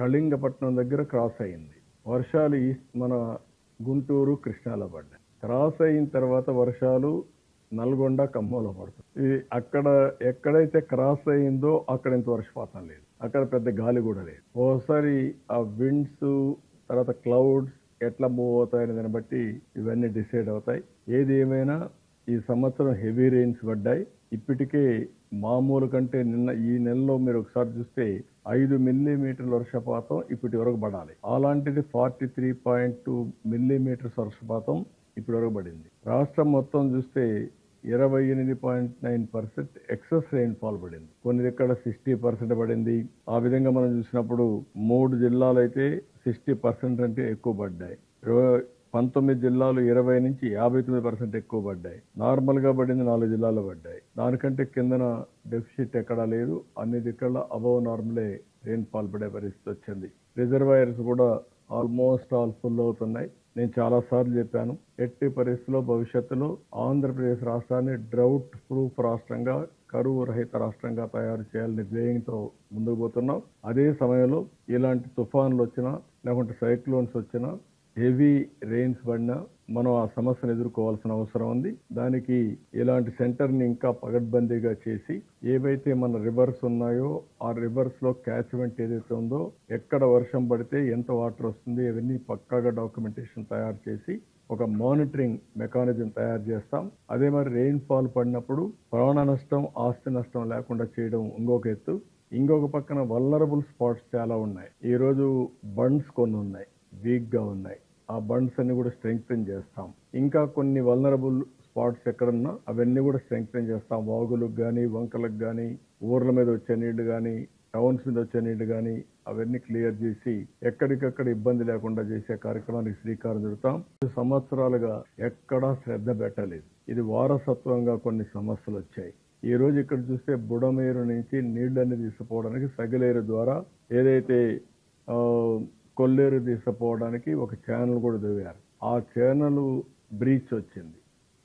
కళింగపట్నం దగ్గర క్రాస్ అయింది. వర్షాలు ఈస్ట్ మన గుంటూరు కృష్ణాలో పడ్డాయి. క్రాస్ అయిన తర్వాత వర్షాలు నల్గొండ ఖమ్మంలో పడుతుంది ఇది అక్కడ ఎక్కడైతే క్రాస్ అయిందో అక్కడ ఇంత వర్షపాతం లేదు. అక్కడ పెద్ద గాలి కూడా లేదు. ఓసారి ఆ విండ్స్ తర్వాత క్లౌడ్స్ ఎట్లా మూవ్ అవుతాయనే దాన్ని బట్టి ఇవన్నీ డిసైడ్ అవుతాయి. ఏది ఏమైనా ఈ సంవత్సరం హెవీ రెయిన్స్ పడ్డాయి. ఇప్పటికే మామూలు కంటే నిన్న ఈ నెలలో మీరు ఒకసారి చూస్తే ఐదు మిల్లీమీటర్ల వర్షపాతం ఇప్పటి వరకు పడాలి. అలాంటిది forty three point two millimetres వర్షపాతం ఇప్పటి వరకు పడింది. రాష్ట్రం మొత్తం చూస్తే ఇరవై ఎనిమిది point nine percent excess rainfall పడింది. కొన్ని దగ్గర సిక్స్టీ పర్సెంట్ పడింది. ఆ విధంగా మనం చూసినప్పుడు మూడు జిల్లాలు అయితే సిక్స్టీ పర్సెంట్ అంటే ఎక్కువ పడ్డాయి. ఇరవై- పంతొమ్మిది జిల్లాలు ఇరవై నుంచి యాభై తొమ్మిది పర్సెంట్ ఎక్కువ పడ్డాయి. నార్మల్గా పడింది నాలుగు జిల్లాలు పడ్డాయి. దానికంటే కిందన డెఫిసిట్ ఎక్కడా లేదు. అన్ని దిక్కల అబవ్ నార్మలే రెయిన్ ఫాల్ పడే పరిస్థితి వచ్చింది. రిజర్వాయర్స్ కూడా ఆల్మోస్ట్ ఆల్ ఫుల్ అవుతున్నాయి. నేను చాలాసార్లు చెప్పాను ఎట్టి పరిస్థితుల్లో భవిష్యత్తులో ఆంధ్రప్రదేశ్ రాష్ట్రాన్ని డ్రౌట్ ప్రూఫ్ రాష్ట్రంగా కరువు రహిత రాష్ట్రంగా తయారు చేయాలనే ధ్యేయంతో ముందుకు పోతున్నాం. అదే సమయంలో ఇలాంటి తుఫాన్లు వచ్చినా లేకుంటే సైక్లోన్స్ వచ్చినా హెవీ రెయిన్స్ పడినా మనం ఆ సమస్యను ఎదుర్కోవాల్సిన అవసరం ఉంది. దానికి ఇలాంటి సెంటర్ని ఇంకా పగడ్బందీగా చేసి ఏవైతే మన రివర్స్ ఉన్నాయో ఆ రివర్స్లో క్యాచ్మెంట్ ఏదైతే ఉందో ఎక్కడ వర్షం పడితే ఎంత వాటర్ వస్తుంది అవన్నీ పక్కాగా డాక్యుమెంటేషన్ తయారు చేసి ఒక మానిటరింగ్ మెకానిజం తయారు చేస్తాం. అదే మరి రెయిన్ ఫాల్ పడినప్పుడు ప్రాణ నష్టం ఆస్తి నష్టం లేకుండా చేయడం ఇంకొక ఎత్తు. ఇంకొక పక్కన వల్లరబుల్ స్పాట్స్ చాలా ఉన్నాయి. ఈరోజు బండ్స్ కొన్ని ఉన్నాయి వీక్గా ఉన్నాయి. ఆ బండ్స్ అన్ని కూడా స్ట్రెంగ్తన్ చేస్తాం. ఇంకా కొన్ని వల్నరబుల్ స్పాట్స్ ఎక్కడున్నా అవన్నీ కూడా స్ట్రెంగ్తన్ చేస్తాం. వాగులకు కానీ వంకలకు కానీ ఊర్ల మీద వచ్చే నీళ్ళు కానీ టౌన్స్ మీద వచ్చే నీళ్ళు కానీ అవన్నీ క్లియర్ చేసి ఎక్కడికక్కడ ఇబ్బంది లేకుండా చేసే కార్యక్రమానికి శ్రీకారం చుడతాం. సంవత్సరాలుగా ఎక్కడా శ్రద్ధ పెట్టలేదు. ఇది వారసత్వంగా కొన్ని సమస్యలు వచ్చాయి. ఈ రోజు ఇక్కడ చూస్తే బుడమేరు నుంచి నీళ్ళన్ని తీసుకుపోవడానికి సగిలేరు ద్వారా ఏదైతే కొల్లేరు తీసుకుపోవడానికి ఒక ఛానల్ కూడా దిగారు ఆ ఛానల్ బ్రీచ్ వచ్చింది.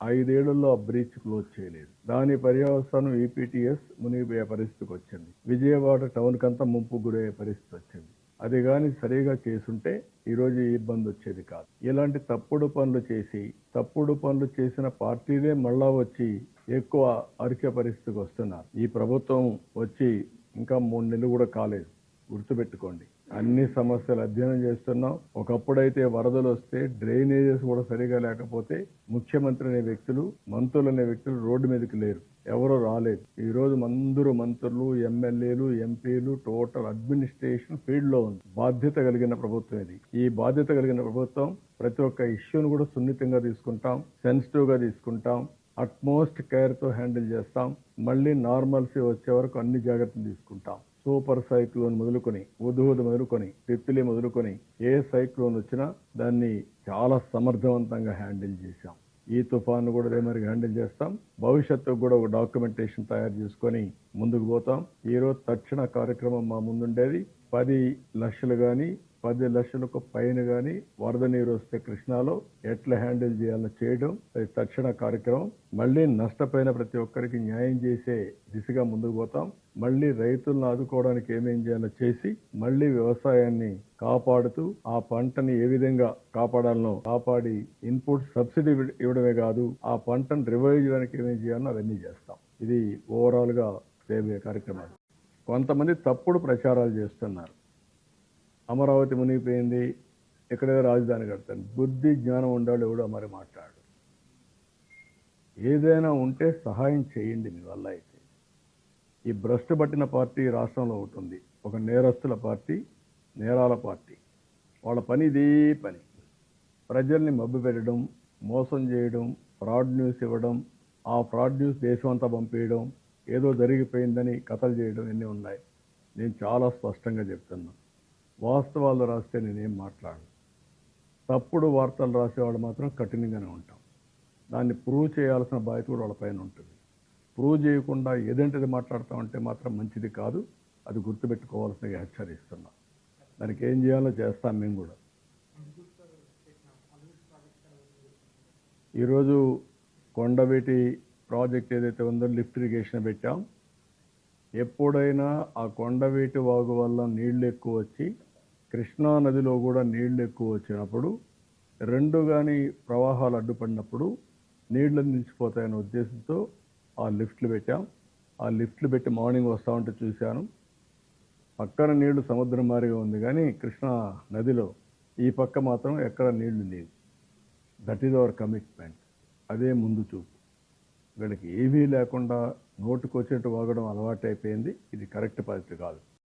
ఐదేళ్ళలో ఆ బ్రీచ్ క్లోజ్ చేయలేదు. దాని పర్యవసానం ఈపీటీఎస్ మునిగిపోయే పరిస్థితికి వచ్చింది. విజయవాడ టౌన్ కంతా ముంపు గురయ్యే పరిస్థితి వచ్చింది. అది కానీ సరిగా చేసుంటే ఈరోజు ఇబ్బంది వచ్చేది కాదు. ఇలాంటి తప్పుడు పనులు చేసి తప్పుడు పనులు చేసిన పార్టీలే మళ్ళా వచ్చి ఎక్కువ అరిచే పరిస్థితికి వస్తున్నారు. ఈ ప్రభుత్వం వచ్చి ఇంకా మూడు నెలలు కూడా కాలేదు. గుర్తుపెట్టుకోండి. అన్ని సమస్యలు అధ్యయనం చేస్తున్నాం. ఒకప్పుడైతే వరదలు వస్తే డ్రైనేజెస్ కూడా సరిగా లేకపోతే ముఖ్యమంత్రి అనే వ్యక్తులు మంత్రులు అనే వ్యక్తులు రోడ్డు మీదకి లేరు. ఎవరు రాలేదు. ఈ రోజు అందరూ మంత్రులు ఎమ్మెల్యేలు ఎంపీలు టోటల్ అడ్మినిస్ట్రేషన్ ఫీల్డ్లో ఉంది. బాధ్యత కలిగిన ప్రభుత్వం ఇది. ఈ బాధ్యత కలిగిన ప్రభుత్వం ప్రతి ఒక్క ఇష్యూను కూడా సున్నితంగా తీసుకుంటాం సెన్సిటివ్గా తీసుకుంటాం అట్మోస్ట్ కేర్తో హ్యాండిల్ చేస్తాం. మళ్ళీ నార్మల్సీ వచ్చే వరకు అన్ని జాగ్రత్తలు తీసుకుంటాం. సూపర్ సైక్లోన్ మొదలుకొని ఉదుహుదు మొదలుకొని తిత్తులి మొదలుకొని ఏ సైక్లోన్ వచ్చినా దాన్ని చాలా సమర్థవంతంగా హ్యాండిల్ చేశాం. ఈ తుఫాను కూడా అదే మరి హ్యాండిల్ చేస్తాం. భవిష్యత్తుకు కూడా ఒక డాక్యుమెంటేషన్ తయారు చేసుకొని ముందుకు పోతాం. ఈ రోజు తక్షణ కార్యక్రమం మా ముందుండేది. పది లక్షలు కానీ పది లక్షలకు పైన కానీ వరద నీరు వస్తే కృష్ణాలో ఎట్లా హ్యాండిల్ చేయాలని చేయడం అది తక్షణ కార్యక్రమం. మళ్ళీ నష్టపోయిన ప్రతి ఒక్కరికి న్యాయం చేసే దిశగా ముందుకు పోతాం. మళ్ళీ రైతులను ఆదుకోవడానికి ఏమేం చేయాలో చేసి మళ్ళీ వ్యవసాయాన్ని కాపాడుతూ ఆ పంటని ఏ విధంగా కాపాడాలనో కాపాడి ఇన్పుట్ సబ్సిడీ ఇవ్వడమే కాదు ఆ పంటను రివైవ్ చేయడానికి ఏమేం చేయాలో అవన్నీ చేస్తాం. ఇది ఓవరాల్గా చేయబోయే కార్యక్రమాలు. కొంతమంది తప్పుడు ప్రచారాలు చేస్తున్నారు. అమరావతి మునిగిపోయింది ఎక్కడైనా రాజధాని కడతాను. బుద్ధి జ్ఞానం ఉండాలి ఎవడో మరి మాట్లాడు. ఏదైనా ఉంటే సహాయం చేయండి మీ వల్ల అయితే. ఈ భ్రష్టు పట్టిన పార్టీ రాష్ట్రంలో ఉంటుంది ఒక నేరస్తుల పార్టీ నేరాల పార్టీ. వాళ్ళ పని ఇదే పని. ప్రజల్ని మబ్బు పెట్టడం మోసం చేయడం ఫ్రాడ్ న్యూస్ ఇవ్వడం ఆ ఫ్రాడ్ న్యూస్ దేశం అంతా పంపేయడం ఏదో జరిగిపోయిందని కథలు చేయడం ఇన్ని ఉన్నాయి? నేను చాలా స్పష్టంగా చెప్తున్నాను వాస్తవాలు రాస్తే నేనేం మాట్లాడను. తప్పుడు వార్తలు రాసేవాళ్ళు మాత్రం కఠినంగానే ఉంటాం. దాన్ని ప్రూవ్ చేయాల్సిన బాధ్యత కూడా వాళ్ళ పైన ఉంటుంది. ప్రూవ్ చేయకుండా ఏదంటది మాట్లాడతామంటే మాత్రం మంచిది కాదు. అది గుర్తుపెట్టుకోవాల్సిన హెచ్చరిస్తున్నాం దానికి ఏం చేయాలో చేస్తాం మేము కూడా. ఈరోజు కొండవీటి ప్రాజెక్ట్ ఏదైతే ఉందో లిఫ్ట్ ఇరిగేషన్ పెట్టాం. ఎప్పుడైనా ఆ కొండవీటి వాగు వల్ల నీళ్ళు ఎక్కువ వచ్చి కృష్ణా నదిలో కూడా నీళ్ళు ఎక్కువ వచ్చినప్పుడు రెండు కానీ ప్రవాహాలు అడ్డుపడినప్పుడు నీళ్ళు నిలిచిపోతాయనే ఉద్దేశంతో ఆ లిఫ్ట్లు పెట్టాం. ఆ లిఫ్ట్లు పెట్టి మార్నింగ్ వస్తూ ఉంటే చూశాను. పక్కన నీళ్ళు సముద్రం మారిగా ఉంది కానీ కృష్ణా నదిలో ఈ పక్క మాత్రం ఎక్కడ నీళ్ళు లేవు. దట్ ఈజ్ అవర్ కమిట్మెంట్ అదే ముందు చూపు. వీళ్ళకి ఏమీ లేకుండా నోటుకు వచ్చినట్టు వాగడం అలవాటు అయిపోయింది ఇది కరెక్ట్ పద్ధతి కాదు.